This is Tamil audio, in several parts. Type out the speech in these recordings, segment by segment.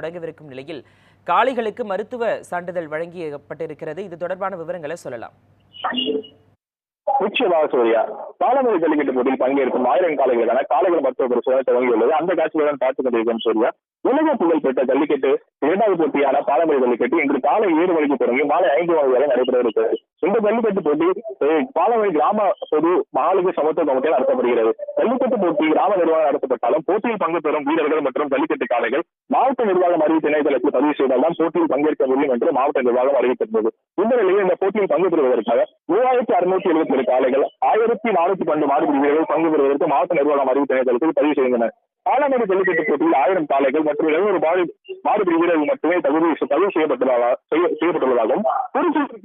தொடங்கவிருக்கும் நிலையில் காளைகளுக்கு மருத்துவ சான்றிதழ் வழங்கப்பட்டிருக்கிறது. இது தொடர்பான விவரங்களை சொல்லலாம். நிச்சயமாக சூர்யா. பாலமுறை ஜல்லிக்கட்டு போட்டியில் பங்கேற்கும் ஆயிரம் காளைகளுக்கான காலைகள் மருத்துவ பரிசோதனை தொடங்கியுள்ளது. அந்த காட்சியுடன் பார்த்துக் கொண்டிருக்கிறோம் சூர்யா உலக புகழ் பெற்ற ஜல்லிக்கட்டு இரண்டாவது போட்டியான பாலமுறை ஜல்லிக்கட்டு இன்று காலை ஏழு மணிக்கு தொடங்கி மாலை ஐந்து மணி வரை நடைபெற இருக்கிறது. இந்த ஜல்லிக்கட்டு போட்டி அஹ், கிராம பொது மாளிகை சமத்துவ கமிட்டியால் நடத்தப்படுகிறது. ஜல்லிக்கட்டு போட்டி கிராம நிர்வாகம் நடத்தப்பட்டாலும் போட்டியில் பங்கு பெறும் வீரர்கள் மற்றும் ஜல்லிக்கட்டு காளைகள் மாவட்ட நிர்வாகம் அறிவித்த இணையதளத்தில் பதிவு செய்தால்தான் போட்டியில் பங்கேற்க முடியும் என்று மாவட்ட நிர்வாகம் அறிவித்திருந்தது. இந்த நிலையில் இந்த போட்டியில் பங்கு பெறுவதற்காக மூவாயிரத்தி அறுநூத்தி எழுபத்தி ஏழு காளைகள் ஆயிரத்தி நானூத்தி பன்னெண்டு மாடுபிடி வீரர்கள் பங்கு பெறுவதற்கு மாவட்ட நிர்வாகம் அறிவித்த இணையதளத்தில் பதிவு செய்தனர் பாலமேடு ஜல்லிக்கட்டு போட்டியில் ஆயிரம் காளைகள் மற்றும் எழுநூறு மாடு மாடுபிடி வீரர்கள் மட்டுமே தகுதி பதிவு செய்யப்பட்டுள்ளதா செய்யப்பட்டுள்ளதாகவும் புதுச்சேரிக்கு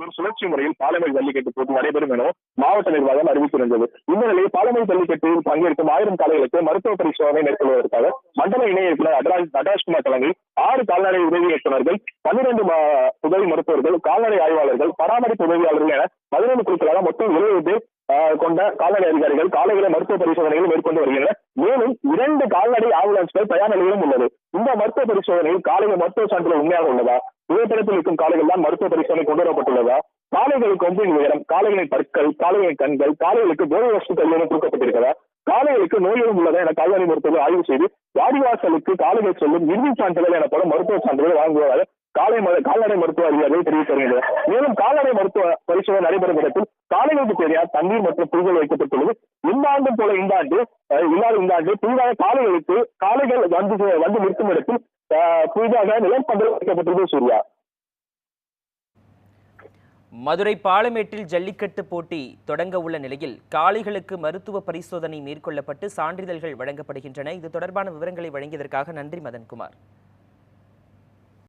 பேர் சுழற்சி முறையில் பாலமேடு ஜல்லிக்கட்டு போட்டி நடைபெறும் என மாவட்ட நிர்வாகம் அறிவித்திருந்தது. இந்த நிலையில் பாலமை ஜல்லிக்கட்டில் பங்கேற்கும் ஆயிரம் காலைகளுக்கு மருத்துவ பரிசோதனை மேற்கொள்வதற்காக மண்டல இணை இயக்குநர் நடராஜ் நடராஜ்குமார் தலைமையில் ஆறு கால்நடை உதவி இயக்குநர்கள் பன்னிரண்டு உதவி மருத்துவர்கள் கால்நடை ஆய்வாளர்கள் பராமரிப்பு உதவியாளர்கள் என பதினொன்று குழுக்களாக மொத்தம் இருபது பேர் ஆஹ், கொண்ட கால்நடை அதிகாரிகள் காளைகளை மருத்துவ பரிசோதனைகள் மேற்கொண்டு வருகின்றனர். மேலும் இரண்டு கால்நடை ஆம்புலன்ஸ்கள் தயார் நிலையிலும் உள்ளது. இந்த மருத்துவ பரிசோதனையில் காளைகள் மருத்துவ சான்றிதழ் உண்மையாக உள்ளதா? புகைப்படத்தில் இருக்கும் காளைகள் தான் மருத்துவ பரிசோதனை கொண்டு வரப்பட்டுள்ளதா? காளைகளுக்கு கொம்பின் உயரம் காளைகளின் பற்கள் காளைகளின் கண்கள் காளைகளுக்கு போதை வஸ்துக்கள் என கொடுக்கப்பட்டிருக்கிறதா? காளைகளுக்கு நோய் உள்ளதா என கால்நடை மருத்துவர்கள் ஆய்வு செய்து வாடிவாசலுக்கு காளைகள் சொல்லும் இறுதி சான்றிதழ் எனப்படும் மருத்துவ சான்றிதழ் வழங்குவதாக காலை ம- கால்நடை மருத்துவ அதிகாரிகள் தெரிவித்து மேலும் கால்நடை மருத்துவ பரிசோதனை நடைபெறும் இடத்தில் காலைகளுக்கு தேவையான தண்ணீர் மற்றும் புல்கள் வைக்கப்பட்டுள்ளது. இந்த ஆண்டும் போல இந்த ஆண்டு இல்லாத இந்த ஆண்டு புதிதாக காலைகளுக்கு காலைகள் வந்து வந்து நிற்கும் இடத்தில் அஹ், புதிதாக நிலப்பந்தல் வைக்கப்பட்டுள்ளது சூர்யா. மதுரை பாலமேட்டில் ஜல்லிக்கட்டு போட்டி தொடங்க உள்ள நிலையில் காளைகளுக்கு மருத்துவ பரிசோதனை மேற்கொள்ளப்பட்டு சான்றிதழ்கள் வழங்கப்படுகின்றன. இது தொடர்பான விவரங்களை வழங்கியதற்காக நன்றி மதன்குமார்.